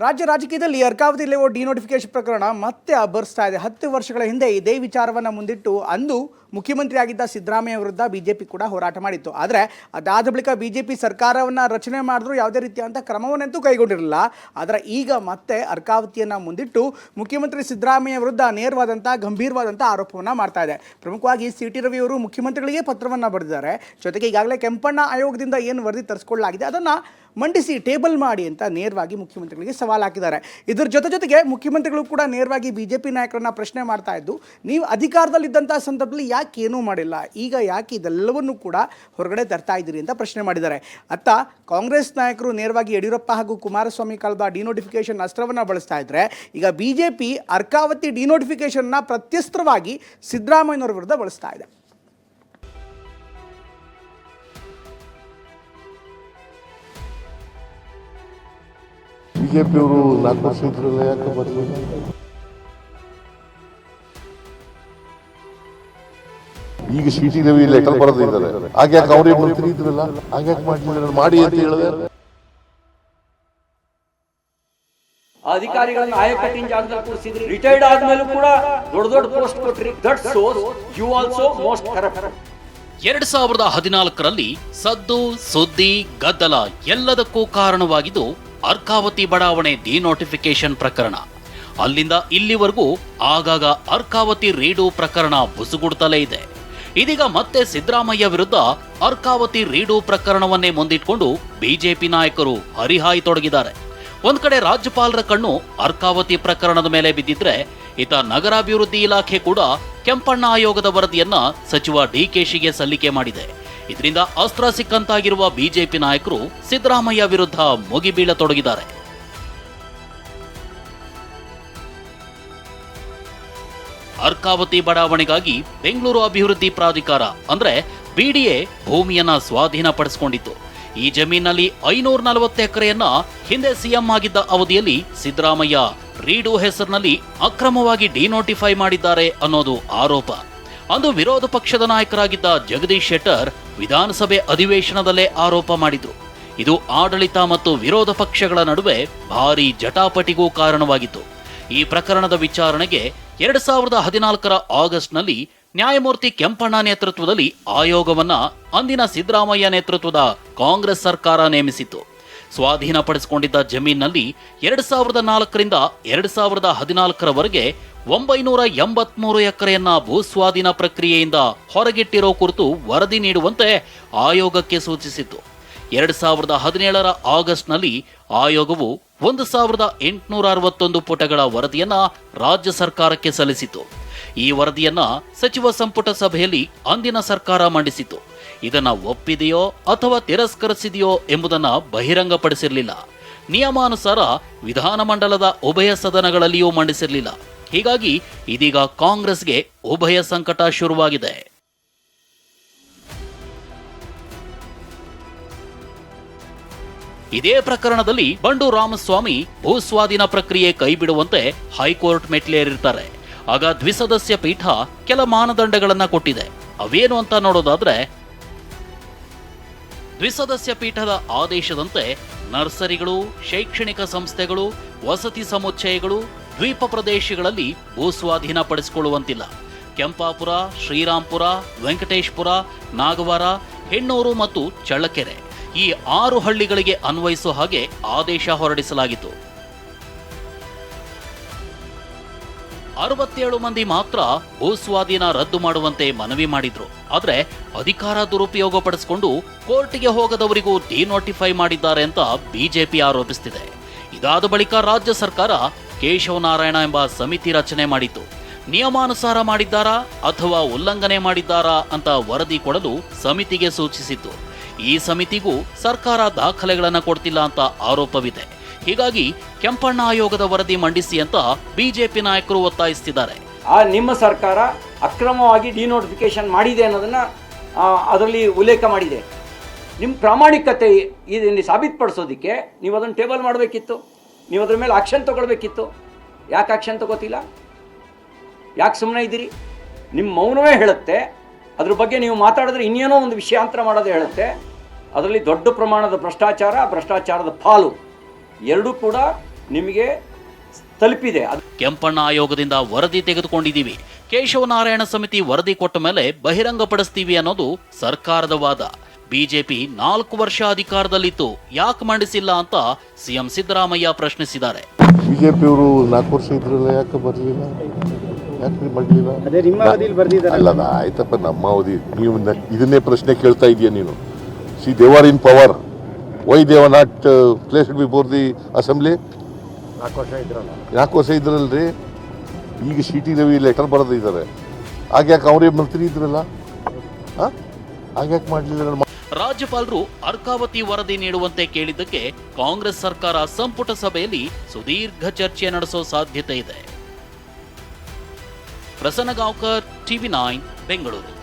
ರಾಜ್ಯ ರಾಜಕೀಯದಲ್ಲಿ Arkavathi layout denotification ಪ್ರಕರಣ ಮತ್ತೆ ಅಬ್ಬರಿಸ್ತಾ ಇದೆ. ಹತ್ತು ವರ್ಷಗಳ ಹಿಂದೆ ಇದೇ ವಿಚಾರವನ್ನು ಮುಂದಿಟ್ಟು ಅಂದು ಮುಖ್ಯಮಂತ್ರಿ ಆಗಿದ್ದ ಸಿದ್ದರಾಮಯ್ಯ ವಿರುದ್ಧ ಬಿಜೆಪಿ ಕೂಡ ಹೋರಾಟ ಮಾಡಿತ್ತು. ಆದರೆ ಅದಾದ ಬಳಿಕ ಬಿಜೆಪಿ ಸರ್ಕಾರವನ್ನು ರಚನೆ ಮಾಡಿದ್ರು ಯಾವುದೇ ರೀತಿಯಾದಂಥ ಕ್ರಮವನ್ನಂತೂ ಕೈಗೊಂಡಿರಲಿಲ್ಲ. ಆದರೆ ಈಗ ಮತ್ತೆ ಅರ್ಕಾವತಿಯನ್ನು ಮುಂದಿಟ್ಟು ಮುಖ್ಯಮಂತ್ರಿ ಸಿದ್ದರಾಮಯ್ಯ ವಿರುದ್ಧ ನೇರವಾದಂಥ ಗಂಭೀರವಾದಂಥ ಆರೋಪವನ್ನು ಮಾಡ್ತಾ ಇದೆ. ಪ್ರಮುಖವಾಗಿ ಸಿ ಟಿ ರವಿ ಅವರು ಮುಖ್ಯಮಂತ್ರಿಗಳಿಗೆ ಪತ್ರವನ್ನು ಬರೆದಿದ್ದಾರೆ. ಜೊತೆಗೆ ಈಗಾಗಲೇ ಕೆಂಪಣ್ಣ ಆಯೋಗದಿಂದ ಏನು ವರದಿ ತರಿಸ್ಕೊಳ್ಳಲಾಗಿದೆ ಅದನ್ನು ಮಂಡಿಸಿ ಟೇಬಲ್ ಮಾಡಿ ಅಂತ ನೇರವಾಗಿ ಮುಖ್ಯಮಂತ್ರಿಗಳಿಗೆ ಸವಾಲು ಹಾಕಿದ್ದಾರೆ. ಇದರ ಜೊತೆ ಜೊತೆಗೆ ಮುಖ್ಯಮಂತ್ರಿಗಳು ಕೂಡ ನೇರವಾಗಿ ಬಿಜೆಪಿ ನಾಯಕರನ್ನ ಪ್ರಶ್ನೆ ಮಾಡ್ತಾ ಇದ್ದು, ನೀವು ಅಧಿಕಾರದಲ್ಲಿದ್ದಂಥ ಸಂದರ್ಭದಲ್ಲಿ ಯಾಕೆ ಏನೂ ಮಾಡಿಲ್ಲ. ಈಗ ಯಾಕೆ ಇದೆಲ್ಲವನ್ನೂ ಕೂಡ ಹೊರಗಡೆ ತರ್ತಾ ಇದ್ದೀರಿ ಅಂತ ಪ್ರಶ್ನೆ ಮಾಡಿದ್ದಾರೆ. ಅತ್ತ ಕಾಂಗ್ರೆಸ್ ನಾಯಕರು ನೇರವಾಗಿ ಯಡಿಯೂರಪ್ಪ ಹಾಗೂ ಕುಮಾರಸ್ವಾಮಿ ಕಾಲದ ಡಿನೋಟಿಫಿಕೇಶನ್ ಅಸ್ತ್ರವನ್ನು ಬಳಸ್ತಾ ಇದ್ದರೆ ಈಗ ಬಿ ಜೆ ಪಿ ಅರ್ಕಾವತಿ ಡಿನೋಟಿಫಿಕೇಶನ್ನ ಪ್ರತ್ಯಸ್ತ್ರವಾಗಿ ಸಿದ್ದರಾಮಯ್ಯನವರ ವಿರುದ್ಧ ಬಳಸ್ತಾ ಇದೆ. ಬಿಜೆಪಿಯವರು ನಾಲ್ಕು ವರ್ಷ ಯಾಕೆ ಬರಲಿಲ್ಲ? ಈಗ ಸಿ ಟಿ ರವಿ ಲೆಟರ್ ಬರೆದಿದ್ದಾರೆ ಹಾಗ್ಯಾಕೆ ಅವರೇ ಮಂತ್ರಿ ಇದ್ರಲ್ಲ? ಹಾಗ್ಯಾಕೆ ಮಾಡಿದ್ರೆ ಮಾಡಿ ಅಂತ ಹೇಳಿದೆ ಅಧಿಕಾರಿಗಳನ್ನ ಆಯಕಟ್ಟಿನ ಜಾಗದಲ್ಲಿ ಕೂರಿಸಿದ್ರಿ. ರಿಟೈರ್ಡ್ ಆದ್ಮೇಲೂ ಕೂಡ ದೊಡ್ಡ ದೊಡ್ಡ ಪೋಸ್ಟ್ ಕೊಟ್ರಿ. That shows you also most corrupt ಎರಡ್ ಸಾವಿರದ ಹದಿನಾಲ್ಕರಲ್ಲಿ ಸದ್ದು ಸುದ್ದಿ ಗದ್ದಲ ಎಲ್ಲದಕ್ಕೂ ಕಾರಣವಾಗಿದ್ದು ಅರ್ಕಾವತಿ ಬಡಾವಣೆ ಡಿನೋಟಿಫಿಕೇಶನ್ ಪ್ರಕರಣ. ಅಲ್ಲಿಂದ ಇಲ್ಲಿವರೆಗೂ ಆಗಾಗ ಅರ್ಕಾವತಿ ರೀಡು ಪ್ರಕರಣ ಬುಸುಗುಡ್ತಲೇ ಇದೆ. ಇದೀಗ ಮತ್ತೆ ಸಿದ್ದರಾಮಯ್ಯ ವಿರುದ್ಧ ಅರ್ಕಾವತಿ ರೀಡು ಪ್ರಕರಣವನ್ನೇ ಮುಂದಿಟ್ಕೊಂಡು ಬಿಜೆಪಿ ನಾಯಕರು ಹರಿಹಾಯ್ತೊಡಗಿದ್ದಾರೆ ಒಂದ್ ಕಡೆ ರಾಜ್ಯಪಾಲರ ಕಣ್ಣು ಅರ್ಕಾವತಿ ಪ್ರಕರಣದ ಮೇಲೆ ಬಿದ್ದಿದ್ರೆ ಇತ ನಗರಾಭಿವೃದ್ಧಿ ಇಲಾಖೆ ಕೂಡ ಕೆಂಪಣ್ಣ ಆಯೋಗದ ವರದಿಯನ್ನ ಸಚಿವ ಡಿಕೆಶಿಗೆ ಸಲ್ಲಿಕೆ ಮಾಡಿದೆ. ಇದರಿಂದ ಅಸ್ತ್ರ ಸಿಕ್ಕಂತಾಗಿರುವ ಬಿಜೆಪಿ ನಾಯಕರು ಸಿದ್ದರಾಮಯ್ಯ ವಿರುದ್ಧ ಮುಗಿಬೀಳತೊಡಗಿದ್ದಾರೆ. ಅರ್ಕಾವತಿ ಬಡಾವಣೆಗಾಗಿ ಬೆಂಗಳೂರು ಅಭಿವೃದ್ಧಿ ಪ್ರಾಧಿಕಾರ, ಅಂದ್ರೆ ಬಿಡಿಎ ಭೂಮಿಯನ್ನ ಸ್ವಾಧೀನಪಡಿಸಿಕೊಂಡಿತ್ತು. ಈ ಜಮೀನಲ್ಲಿ ಐನೂರ ನಲವತ್ತು ಎಕರೆಯನ್ನ ಹಿಂದೆ ಸಿಎಂ ಆಗಿದ್ದ ಅವಧಿಯಲ್ಲಿ ಸಿದ್ದರಾಮಯ್ಯ ರೀಡು ಹೆಸರಿನಲ್ಲಿ ಅಕ್ರಮವಾಗಿ ಡಿನೋಟಿಫೈ ಮಾಡಿದ್ದಾರೆ ಅನ್ನೋದು ಆರೋಪ. ಅಂದು ವಿರೋಧ ಪಕ್ಷದ ನಾಯಕರಾಗಿದ್ದ ಜಗದೀಶ್ ಶೆಟ್ಟರ್ ವಿಧಾನಸಭೆ ಅಧಿವೇಶನದಲ್ಲೇ ಆರೋಪ ಮಾಡಿದ್ರು. ಇದು ಆಡಳಿತ ಮತ್ತು ವಿರೋಧ ಪಕ್ಷಗಳ ನಡುವೆ ಭಾರೀ ಜಟಾಪಟಿಗೂ ಕಾರಣವಾಗಿತ್ತು. ಈ ಪ್ರಕರಣದ ವಿಚಾರಣೆಗೆ ಎರಡ್ ಸಾವಿರದ ಹದಿನಾಲ್ಕರ ಆಗಸ್ಟ್ನಲ್ಲಿ ನ್ಯಾಯಮೂರ್ತಿ ಕೆಂಪಣ್ಣ ನೇತೃತ್ವದಲ್ಲಿ ಆಯೋಗವನ್ನ ಅಂದಿನ ಸಿದ್ದರಾಮಯ್ಯ ನೇತೃತ್ವದ ಕಾಂಗ್ರೆಸ್ ಸರ್ಕಾರ ನೇಮಿಸಿತ್ತು. ಸ್ವಾಧೀನಪಡಿಸಿಕೊಂಡಿದ್ದ ಜಮೀನಿನಲ್ಲಿ ಎರಡ್ ಸಾವಿರದ ನಾಲ್ಕರಿಂದ ಎರಡ್ ಸಾವಿರದ ಹದಿನಾಲ್ಕರವರೆಗೆ ಒಂಬೈನೂರ ಎಂಬತ್ಮೂರು ಎಕರೆಯನ್ನ ಭೂಸ್ವಾಧೀನ ಪ್ರಕ್ರಿಯೆಯಿಂದ ಹೊರಗಿಟ್ಟಿರೋ ಕುರಿತು ವರದಿ ನೀಡುವಂತೆ ಆಯೋಗಕ್ಕೆ ಸೂಚಿಸಿತ್ತು. ಎರಡ್ ಸಾವಿರದ ಹದಿನೇಳರ ಆಗಸ್ಟ್ನಲ್ಲಿ ಆಯೋಗವು ಒಂದು ಸಾವಿರದ ಎಂಟುನೂರ ಅರವತ್ತೊಂದು ಪುಟಗಳ ವರದಿಯನ್ನ ರಾಜ್ಯ ಸರ್ಕಾರಕ್ಕೆ ಸಲ್ಲಿಸಿತು. ಈ ವರದಿಯನ್ನ ಸಚಿವ ಸಂಪುಟ ಸಭೆಯಲ್ಲಿ ಅಂದಿನ ಸರ್ಕಾರ ಮಂಡಿಸಿತು. ಇದನ್ನ ಒಪ್ಪಿದೆಯೋ ಅಥವಾ ತಿರಸ್ಕರಿಸಿದೆಯೋ ಎಂಬುದನ್ನ ಬಹಿರಂಗಪಡಿಸಿರಲಿಲ್ಲ. ನಿಯಮಾನುಸಾರ ವಿಧಾನಮಂಡಲದ ಉಭಯ ಸದನಗಳಲ್ಲಿಯೂ ಮಂಡಿಸಿರಲಿಲ್ಲ. ಹೀಗಾಗಿ ಇದೀಗ ಕಾಂಗ್ರೆಸ್ಗೆ ಉಭಯ ಸಂಕಟ ಶುರುವಾಗಿದೆ. ಇದೇ ಪ್ರಕರಣದಲ್ಲಿ ಬಂಡು ರಾಮಸ್ವಾಮಿ ಭೂಸ್ವಾಧೀನ ಪ್ರಕ್ರಿಯೆ ಕೈಬಿಡುವಂತೆ ಹೈಕೋರ್ಟ್ ಮೆಟ್ಲೇರಿರ್ತಾರೆ ಆಗ ದ್ವಿಸದಸ್ಯ ಪೀಠ ಕೆಲ ಮಾನದಂಡಗಳನ್ನ ಕೊಟ್ಟಿದೆ. ಅವೇನು ಅಂತ ನೋಡೋದಾದ್ರೆ, ದ್ವಿಸದಸ್ಯ ಪೀಠದ ಆದೇಶದಂತೆ ನರ್ಸರಿಗಳು, ಶೈಕ್ಷಣಿಕ ಸಂಸ್ಥೆಗಳು, ವಸತಿ ಸಮುಚ್ಚಯಗಳು ದ್ವೀಪ ಪ್ರದೇಶಗಳಲ್ಲಿ ಭೂಸ್ವಾಧೀನ ಪಡಿಸಿಕೊಳ್ಳುವಂತಿಲ್ಲ. ಕೆಂಪಾಪುರ, ಶ್ರೀರಾಂಪುರ, ವೆಂಕಟೇಶ್ಪುರ, ನಾಗವಾರ, ಹೆಣ್ಣೂರು ಮತ್ತು ಚಳ್ಳಕೆರೆ. ಈ ಆರು ಹಳ್ಳಿಗಳಿಗೆ ಅನ್ವಯಿಸುವ ಹಾಗೆ ಆದೇಶ ಹೊರಡಿಸಲಾಗಿತ್ತು. ಅರವತ್ತೇಳು ಮಂದಿ ಮಾತ್ರ ಭೂಸ್ವಾಧೀನ ರದ್ದು ಮಾಡುವಂತೆ ಮನವಿ ಮಾಡಿದ್ರು. ಆದರೆ ಅಧಿಕಾರ ದುರುಪಯೋಗ ಪಡಿಸಿಕೊಂಡು ಕೋರ್ಟಿಗೆ ಹೋಗದವರಿಗೂ ಡಿನೋಟಿಫೈ ಮಾಡಿದ್ದಾರೆ ಅಂತ ಬಿಜೆಪಿ ಆರೋಪಿಸುತ್ತಿದೆ ಇದಾದ ಬಳಿಕ ರಾಜ್ಯ ಸರ್ಕಾರ ಕೇಶವನಾರಾಯಣ ಎಂಬ ಸಮಿತಿ ರಚನೆ ಮಾಡಿತ್ತು. ನಿಯಮಾನುಸಾರ ಮಾಡಿದ್ದಾರಾ ಅಥವಾ ಉಲ್ಲಂಘನೆ ಮಾಡಿದ್ದಾರಾ ಅಂತ ವರದಿ ಕೊಡಲು ಸಮಿತಿಗೆ ಸೂಚಿಸಿತ್ತು. ಈ ಸಮಿತಿಗೂ ಸರ್ಕಾರ ದಾಖಲೆಗಳನ್ನು ಕೊಡ್ತಿಲ್ಲ ಅಂತ ಆರೋಪವಿದೆ. ಹೀಗಾಗಿ ಕೆಂಪಣ್ಣ ಆಯೋಗದ ವರದಿ ಮಂಡಿಸಿ ಅಂತ ಬಿಜೆಪಿ ನಾಯಕರು ಒತ್ತಾಯಿಸುತ್ತಿದ್ದಾರೆ ಆ ನಿಮ್ಮ ಸರ್ಕಾರ ಅಕ್ರಮವಾಗಿ ಡಿನೋಟಿಫಿಕೇಶನ್ ಮಾಡಿದೆ ಅನ್ನೋದನ್ನ ಅದರಲ್ಲಿ ಉಲ್ಲೇಖ ಮಾಡಿದೆ. ನಿಮ್ಮ ಪ್ರಾಮಾಣಿಕತೆ ಇದನ್ನು ಸಾಬೀತುಪಡಿಸೋದಕ್ಕೆ ನೀವು ಅದನ್ನು ಟೇಬಲ್ ಮಾಡಬೇಕಿತ್ತು. ನೀವು ಅದ್ರ ಮೇಲೆ ಆಕ್ಷನ್ ತಗೊಳ್ಬೇಕಿತ್ತು. ಯಾಕೆ ಆಕ್ಷನ್ ತಗೋತಿಲ್ಲ? ಯಾಕೆ ಸುಮ್ಮನೆ ಇದ್ದೀರಿ? ನಿಮ್ಮ ಮೌನವೇ ಹೇಳುತ್ತೆ. ಅದ್ರ ಬಗ್ಗೆ ನೀವು ಮಾತಾಡಿದ್ರೆ ಇನ್ನೇನೋ ಒಂದು ವಿಷಯಾಂತರ ಮಾಡೋದು ಹೇಳುತ್ತೆ. ಅದರಲ್ಲಿ ದೊಡ್ಡ ಪ್ರಮಾಣದ ಭ್ರಷ್ಟಾಚಾರ ಭ್ರಷ್ಟಾಚಾರದ ಪಾಲು ಎರಡೂ ಕೂಡ ನಿಮಗೆ ತಲುಪಿದೆ. ಅದು ಕೆಂಪಣ್ಣ ಆಯೋಗದಿಂದ ವರದಿ ತೆಗೆದುಕೊಂಡಿದ್ದೀವಿ. ಕೇಶವನಾರಾಯಣ ಸಮಿತಿ ವರದಿ ಕೊಟ್ಟ ಮೇಲೆ ಬಹಿರಂಗಪಡಿಸ್ತೀವಿ ಅನ್ನೋದು ಸರ್ಕಾರದ ವಾದ. ಬಿಜೆಪಿ ನಾಲ್ಕು ವರ್ಷ ಅಧಿಕಾರದಲ್ಲಿತ್ತು ಯಾಕೆ ಮಂಡಿಸಿಲ್ಲ ಅಂತ ಸಿಎಂ ಸಿದ್ದರಾಮಯ್ಯ ಪ್ರಶ್ನಿಸಿದ್ದಾರೆ. ಬಿಜೆಪಿಯವರು ನಾಲ್ಕು ವರ್ಷ ಇದ್ರಲ್ಲ ಯಾಕೆ ಬರಲಿಲ್ಲ? ಯಾಕೆ ಮಾಡಲಿಲ್ಲ ಅದೇ ನಿಮ್ಮ ಬರ್ದಿದ್ದಾರೆ. ಅಲ್ಲ ಆಯ್ತಪ್ಪ ನಮ್ಮ ಅವಧಿ. ನೀವು ಇದನ್ನೇ ಪ್ರಶ್ನೆ ಕೇಳ್ತಾ ಇದೀಯ ನೀನು. See they were in power. Why not uh, placed before the assembly ನಾಲ್ಕು ವರ್ಷ ಇದ್ರಲ್ಲ. ನಾಲ್ಕು ವರ್ಷ ಇದ್ರಲ್ರಿ. ಈಗ ಸಿ ಟಿ ರವಿ ಲೆಟರ್ ಬರೆದಿದ್ದಾರೆ ಆಗ್ಯಾಕೆ ಅವರೇ ಮಂತ್ರಿ ಇದ್ರಲ್ಲ? ಹಾಂ ಆಗ್ಯಾಕೆ ಮಾಡಲಿಲ್ಲ ರಾಜ್ಯಪಾಲರು ಅರ್ಕಾವತಿ ವರದಿ ನೀಡುವಂತೆ ಕೇಳಿದ್ದಕ್ಕೆ ಕಾಂಗ್ರೆಸ್ ಸರ್ಕಾರ ಸಂಪುಟ ಸಭೆಯಲ್ಲಿ ಸುದೀರ್ಘ ಚರ್ಚೆ ನಡೆಸೋ ಸಾಧ್ಯತೆ ಇದೆ. Prasanna Gaonkar TV nine Bengaluru.